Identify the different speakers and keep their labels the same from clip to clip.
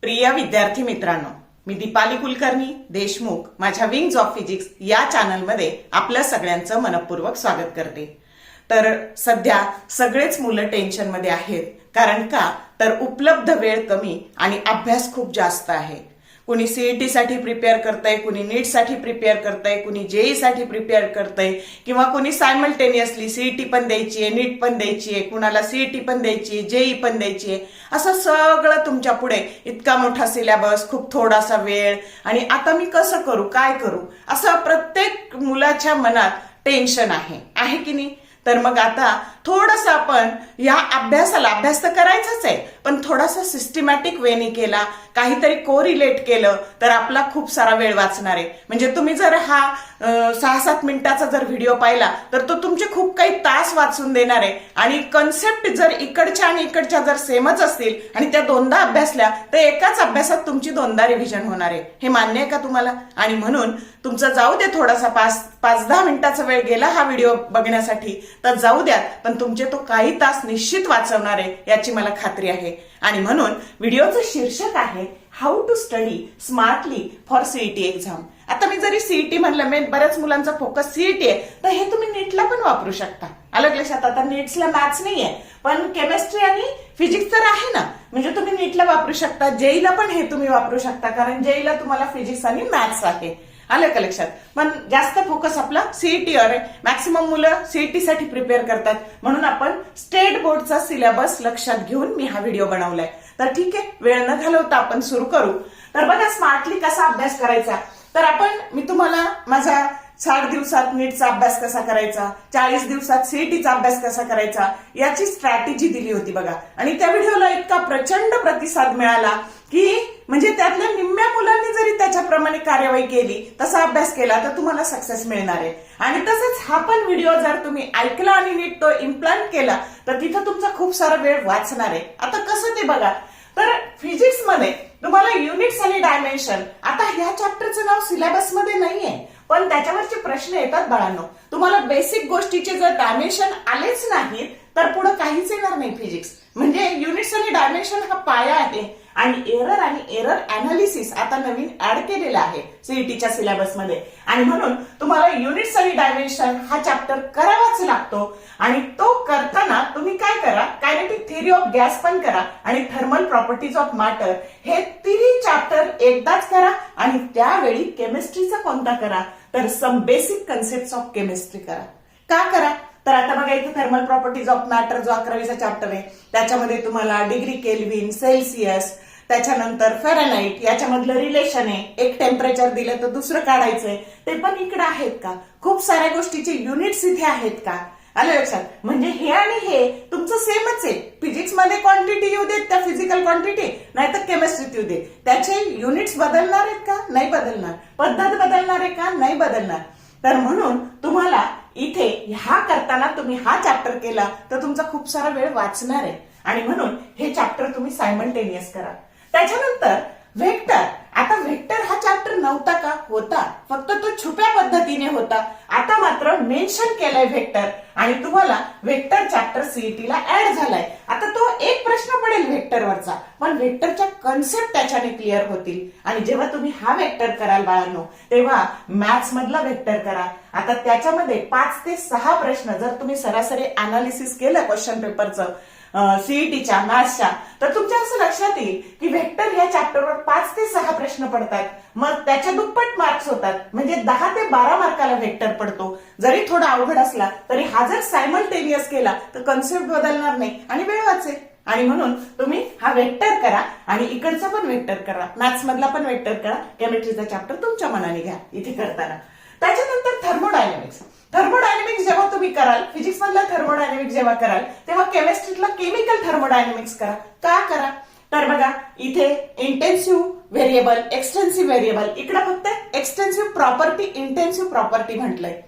Speaker 1: प्रिय विद्यार्थी मित्रांनो मी दीपाली कुलकर्णी देशमुख माझ्या विंग्स ऑफ फिजिक्स या चॅनलमध्ये आपलं सगळ्यांचं मनपूर्वक स्वागत करते. तर सध्या सगळेच मुलं टेन्शनमध्ये आहेत कारण का? तर उपलब्ध वेळ कमी आणि अभ्यास खूप जास्त आहे. कुणी सीईटी साठी प्रिपेअर करतंय कुणी नीटसाठी प्रिपेअर करतंय कुणी जेईसाठी प्रिपेअर करतंय किंवा कुणी सायमल्टेनियसली सीईटी पण द्यायची आहे नीट पण द्यायची आहे कुणाला सीईटी पण द्यायची आहे जेई पण द्यायची आहे असं सगळं तुमच्यापुढे इतका मोठा सिलेबस खूप थोडासा वेळ. आणि आता मी कसं करू काय करू असं प्रत्येक मुलाच्या मनात टेन्शन आहे. आहे की नाही? तर मग आता थोडस आपण या अभ्यासाला अभ्यास तर करायचाच आहे पण थोडासा सिस्टमॅटिक वेने केला काहीतरी कोरिलेट केलं तर आपला खूप सारा वेळ वाचणार आहे. म्हणजे तुम्ही जर हा सहा सात मिनिटाचा जर व्हिडिओ पाहिला तर तो तुमचे खूप काही तास वाचून देणार आहे. आणि कन्सेप्ट जर इकडच्या आणि इकडच्या जर सेमच असतील आणि त्या दोनदा अभ्यासल्या तर एकाच अभ्यासात तुमची दोनदा रिव्हिजन होणार आहे. हे मान्य आहे का तुम्हाला? आणि म्हणून तुमचं जाऊ दे थोडासा पाच पाच दहा मिनिटाचा वेळ गेला हा व्हिडिओ बघण्यासाठी तर जाऊ द्यात पण तुमचे तो काही तास निश्चित वाचवणार आहे याची मला खात्री आहे. आणि म्हणून व्हिडिओचं शीर्षक आहे how to study smartly for CET exam आता मी जरी सीईटी म्हणलं मी बऱ्याच मुलांचा फोकस सीईटी आहे तर हे तुम्ही नीटला पण वापरू शकता. अलग लक्षात आता नीट्सला मॅथ्स नाहीये पण केमिस्ट्री आणि फिजिक्स तर आहे ना. म्हणजे तुम्ही नीटला वापरू शकता जेईला पण हे तुम्ही वापरू शकता कारण जेईला तुम्हाला फिजिक्स आणि मॅथ्स आहे. आलं का लक्षात? पण जास्त फोकस आपला सीईटी अरे आहे. मॅक्सिमम मुलं सीईटी साठी प्रिपेअर करतात. म्हणून आपण स्टेट बोर्डचा सिलेबस लक्षात घेऊन मी हा व्हिडिओ बनवलाय. तर ठीक आहे वेळ न घालवता आपण सुरू करू. तर बघा स्मार्टली कसा अभ्यास करायचा? तर आपण मी तुम्हाला माझा साठ दिवसात नीटचा अभ्यास कसा करायचा? चाळीस दिवसात सीईटीचा अभ्यास कसा करायचा? याची स्ट्रॅटेजी दिली होती बघा. आणि त्या व्हिडिओला इतका प्रचंड प्रतिसाद मिळाला की म्हणजे त्यातल्या निम्म्या मुलांनी जरी त्याच्याप्रमाणे कार्यवाही केली तसा अभ्यास केला तर तुम्हाला सक्सेस मिळणार आहे. आणि तसंच हा पण व्हिडिओ जर तुम्ही ऐकला आणि नीट तो इम्प्लांट केला तर तिथं तुमचा खूप सारा वेळ वाचणार आहे. आता कसं ते बघा. तर फिजिक्समध्ये तुम्हाला युनिट्स आणि डायमेन्शन आता ह्या चॅप्टरचं नाव सिलेबसमध्ये नाहीये. पण त्याच्यावरचे प्रश्न येतात बाळांनो. तुम्हाला बेसिक गोष्टीचे जर डायमेन्शन आलेच नाहीत तर पुढे काहीच येणार नाही फिजिक्स म्हणजे युनिट्स आणि डायमेन्शन हा पाया आहे. आणि एरर आणि एरर अनालिसिस आता नवीन ऍड केलेला आहे सीईटीच्या सिलेबसमध्ये आणि म्हणून तुम्हाला युनिट्स आणि डायमेन्शन हा चॅप्टर करावाच लागतो. आणि तो करताना तुम्ही काय करा? कायनेटिक थिअरी ऑफ गॅस पण करा आणि थर्मल प्रॉपर्टीज ऑफ मॅटर हे तिन्ही चॅप्टर एकदाच करा आणि त्यावेळी केमिस्ट्रीचा कोणता करा? तर some basic concept of chemistry करा. का करा? तर आता बघा इथे थर्मल प्रॉपर्टीज ऑफ मॅटर जो अकरावीचा चॅप्टर आहे त्याच्यामध्ये तुम्हाला डिग्री केल्विन सेल्सिअस त्याच्यानंतर फेरनाईट याच्यामधलं रिलेशन आहे. एक टेम्परेचर दिलं तर दुसरं काढायचंय. ते पण इकडे आहेत का? खूप साऱ्या गोष्टीचे युनिट्स इथे आहेत का? आलं लक्षात? म्हणजे हे आणि हे तुमचं सेमच आहे. फिजिक्समध्ये क्वांटिटी येऊ देत त्या फिजिकल क्वांटिटी नाही तर केमिस्ट्रीत येऊ दे त्याचे युनिट्स बदलणार आहेत का? नाही बदलणार. पद्धत बदलणार आहे का? नाही बदलणार. तर म्हणून तुम्हाला इथे ह्या करताना तुम्ही हा चॅप्टर केला तर तुमचा खूप सारा वेळ वाचणार आहे. आणि म्हणून हे चॅप्टर तुम्ही सायमल्टेनियस करा. त्याच्यानंतर व्हेक्टर आता व्हेक्टर हा चॅप्टर नव्हता का? होता. फक्त तो छुप्या पद्धतीने होता. आता मात्र मेन्शन केलाय व्हेक्टर. आणि तुम्हाला व्हेक्टर चॅप्टर सीईटीला ऍड झालाय. आता तो एक प्रश्न पडेल व्हेक्टरवरचा पण व्हेक्टरच्या कन्सेप्ट त्याच्याने क्लिअर होतील. आणि जेव्हा तुम्ही हा व्हेक्टर कराल बाळांनो तेव्हा मॅथ्स मधला व्हेक्टर करा. आता त्याच्यामध्ये पाच ते सहा प्रश्न जर तुम्ही सरासरी अनालिसिस केलं क्वेश्चन पेपरचं सीईटीच्या मॅथ्सच्या तर तुमच्या असं लक्षात येईल की व्हेक्टर या चॅप्टरवर पाच ते सहा प्रश्न पडतात. मग त्याच्या दुप्पट मार्क्स होतात. म्हणजे दहा ते बारा मार्काला व्हेक्टर पडतो. जरी थोडा अवघड असला तरी हा जर सायमल्टेनियस केला तर कन्सेप्ट बदलणार नाही. आणि वेळ वाचेल. आणि म्हणून तुम्ही हा वेक्टर करा आणि इकडचा पण वेक्टर करा. मॅथ्स मधला पण वेक्टर करा. केमिस्ट्रीचा चॅप्टर तुमच्या मनाने घ्या इथे करताना. त्याच्यानंतर थर्मोडायनामिक्स थर्मोडायनामिक्स जेव्हा तुम्ही कराल फिजिक्स मधला थर्मोडायनामिक्स जेव्हा कराल तेव्हा केमिस्ट्रीतला केमिकल थर्मोडायनामिक्स करा. का करा? तर बघा इथे इंटेन्सिव्ह व्हेरिएबल एक्सटेन्सिव्ह व्हेरिएबल इकडे फक्त एक्सटेन्सिव्ह प्रॉपर्टी इंटेन्सिव्ह प्रॉपर्टी म्हटलंय.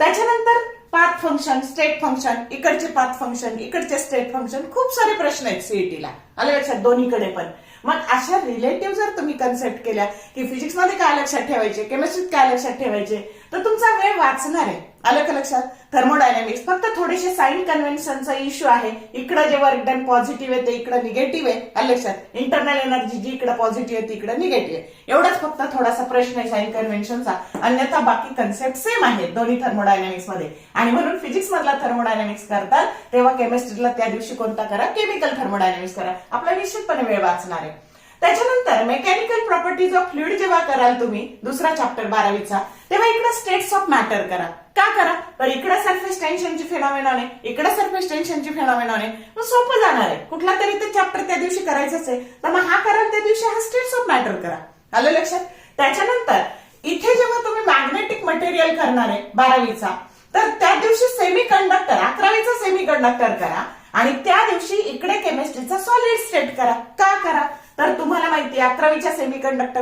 Speaker 1: त्याच्यानंतर पाथ फंक्शन स्टेट फंक्शन इकडचे पाथ फंक्शन इकडचे स्टेट फंक्शन खूप सारे प्रश्न आहेत सीईटीला आले लक्षात? दोन्हीकडे पण. मग अशा रिलेटिव्ह जर तुम्ही कन्सेप्ट केल्या की फिजिक्समध्ये काय लक्षात ठेवायचे? केमिस्ट्रीत काय लक्षात ठेवायचे? तर तुमचा वेळ वाचणार आहे. आलं का लक्षात? थर्मोडायनामिक्स फक्त थोडेसे साईन कन्व्हेन्शनचा इश्यू आहे. इकडं जेव्हा रिटर्न पॉझिटिव्ह आहे ते इकडं निगेटिव्ह आहे. आलं लक्षात? इंटरनल एनर्जी जी इकडं पॉझिटिव्ह आहे ती इकडं निगेटिव्ह आहे. एवढाच फक्त थोडासा प्रश्न आहे साईन कन्व्हेन्शनचा अन्यथा बाकी कन्सेप्ट सेम आहेत दोन्ही थर्मोडायनामिक्समध्ये. आणि म्हणून फिजिक्स मधला थर्मोडायनामिक्स करतात तेव्हा केमिस्ट्रीला त्या दिवशी कोणता करा? केमिकल थर्मोडायनामिक्स करा. आपला निश्चितपणे वेळ वाचणार आहे. त्याच्यानंतर मेकॅनिकल प्रॉपर्टीज ऑफ फ्लुइड जेव्हा कराल तुम्ही दुसरा चॅप्टर बारावीचा तेव्हा इकडे स्टेट्स ऑफ मॅटर करा. का करा? तर इकडे सरफेस टेन्शनची फेनॉमेनॉन आहे इकडे सरफेस टेन्शनची फेनॉमेनॉन आहे. मग सोपं जाणार आहे. कुठला तरी ते चॅप्टर त्या दिवशी करायचंच आहे. तर मग हा कराल त्या दिवशी हा स्टेट्स ऑफ मॅटर करा. आलं लक्षात? त्याच्यानंतर इथे जेव्हा तुम्ही मॅग्नेटिक मटेरियल करणार आहे बारावीचा तर त्या दिवशी सेमी कंडक्टर अकरावीचा सेमी कंडक्टर करा. आणि त्या दिवशी इकडे केमिस्ट्रीचा सॉलिड स्टेट करा. का करा? तर तुम्हाला माहिती आहे अकरावीच्या सेमी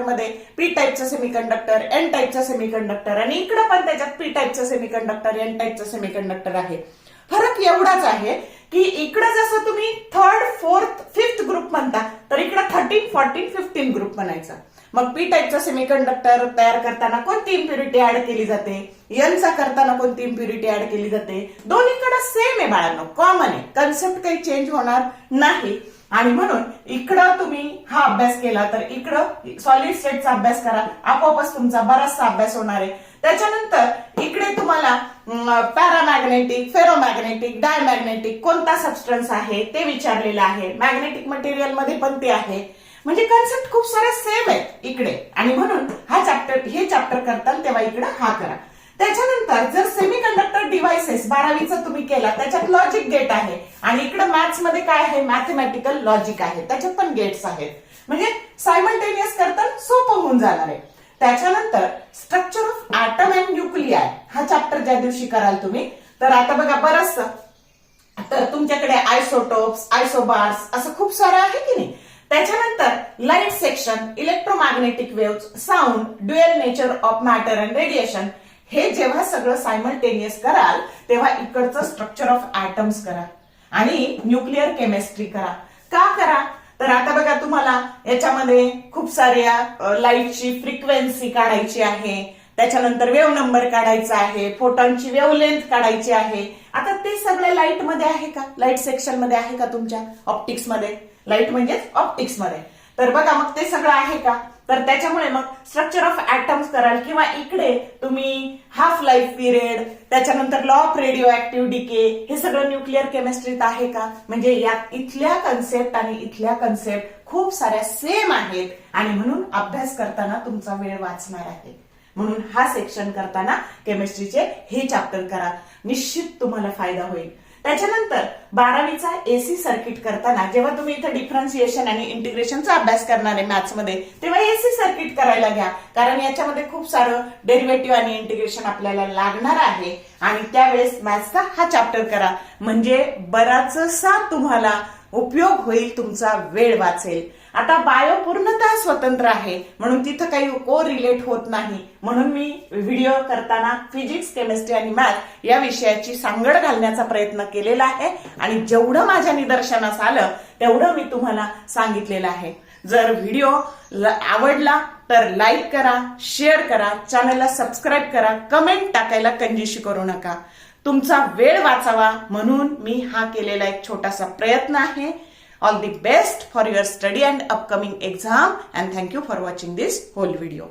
Speaker 1: मध्ये पी टाईपचा सेमीकंडक्टर एन टाईपचा सेमीकंडक्टर आणि इकडं पण त्याच्यात पी टाईपचा सेमीकंडक्टर एन टाईपचा सेमीकंडक्टर आहे. फरक एवढाच आहे की इकडं जसं तुम्ही थर्ड फोर्थ फिफ्थ ग्रुप म्हणता तर इकडं थर्टीन फोर्टीन फिफ्टीन ग्रुप म्हणायचा. मग पी टाईपचा सेमीकंडक्टर तयार करताना कोणती इम्प्युरिटी ऍड केली जाते? यनचा करताना कोणती इम्प्युरिटी ऍड केली जाते? दोन्हीकडे सेम आहे बाळांनो कॉमन आहे. कन्सेप्ट काही चेंज होणार नाही. आणि म्हणून इकडं तुम्ही हा अभ्यास केला तर इकडं सॉलिड स्टेटचा अभ्यास करा. आपोआपच तुमचा बराचसा अभ्यास होणार आहे. त्याच्यानंतर इकडे तुम्हाला पॅरामॅग्नेटिक फेरोमॅग्नेटिक डायमॅग्नेटिक कोणता सबस्टन्स आहे ते विचारलेलं आहे. मॅग्नेटिक मटेरियलमध्ये पण ते आहे. म्हणजे कन्सेप्ट खूप सारे सेम आहेत इकडे. आणि म्हणून हा चॅप्टर हे चॅप्टर करताल तेव्हा इकडे हा करा. त्याच्यानंतर जर सेमी कंडक्टर डिव्हायसेस बारावीचा तुम्ही केला त्याच्यात लॉजिक गेट आहे. आणि इकडे मॅथ्समध्ये काय आहे? मॅथमॅटिकल लॉजिक आहे. त्याच्यात पण गेट्स आहेत. म्हणजे सायमल्टेनियस करताना सोपं होऊन जाणार आहे. त्याच्यानंतर structure of atom and nuclei हा चॅप्टर ज्या दिवशी कराल तुम्ही तर आता बघा बरंच तर तुमच्याकडे आयसोटोप्स आयसोबार्स असं खूप सारं आहे की नाही? त्याच्यानंतर light section electromagnetic wave sound dual nature of matter and radiation हे जेव्हा सगळं सायमल्टेनियस कराल तेव्हा इकडचं स्ट्रक्चर ऑफ ऍटम्स करा. आणि न्यूक्लिअर केमिस्ट्री करा. का करा? तर आता बघा तुम्हाला याच्यामध्ये खूप साऱ्या लाईटची फ्रिक्वेन्सी काढायची आहे. त्याच्यानंतर वेव्ह नंबर काढायचा आहे. फोटॉनची वेव्ह लेंथ काढायची आहे. आता ते सगळे लाइटमध्ये आहे का? लाइट सेक्शनमध्ये आहे का तुमच्या? ऑप्टिक्समध्ये. लाइट म्हणजेच ऑप्टिक्समध्ये. तर बघा मग ते सगळं आहे का? तर त्याच्यामुळे मग स्ट्रक्चर ऑफ ऍटम्स कराल किंवा इकडे तुम्ही हाफ लाईफ पिरियड त्याच्यानंतर law of radioactive decay हे सगळं न्यूक्लिअर केमिस्ट्रीत आहे का? म्हणजे यात इथल्या कन्सेप्ट आणि इथल्या कन्सेप्ट खूप साऱ्या सेम आहेत. आणि म्हणून अभ्यास करताना तुमचा वेळ वाचणार आहे. म्हणून हा सेक्शन करताना केमिस्ट्रीचे हे चॅप्टर करा. निश्चित तुम्हाला फायदा होईल. त्याच्यानंतर बारावीचा एसी सर्किट करताना जेव्हा तुम्ही इथं डिफरन्सिएशन आणि इंटिग्रेशनचा अभ्यास करणार आहे मॅथ्समध्ये तेव्हा एसी सर्किट करायला घ्या. कारण याच्यामध्ये खूप सारं डेरिव्हेटिव्ह आणि इंटिग्रेशन आपल्याला लागणार आहे. आणि त्यावेळेस मॅथ्सचा हा चॅप्टर करा. म्हणजे बराचसा तुम्हाला उपयोग होईल तुमचा वेळ वाचेल. आता बायो पूर्णतः स्वतंत्र आहे. म्हणून तिथं काही को रिलेट होत नाही. म्हणून मी व्हिडिओ करताना फिजिक्स केमिस्ट्री आणि मॅथ या विषयाची सांगड घालण्याचा प्रयत्न केलेला आहे. आणि जेवढं माझ्या निदर्शनास आलं तेवढं मी तुम्हाला सांगितलेलं आहे. जर व्हिडिओ आवडला तर लाईक करा शेअर करा चॅनलला सबस्क्राईब करा कमेंट टाकायला कंजिशी करू नका. तुमचा वेळ वाचावा म्हणून मी हा केलेला एक छोटासा प्रयत्न आहे. All the best for your study and upcoming exam and thank you for watching this whole video.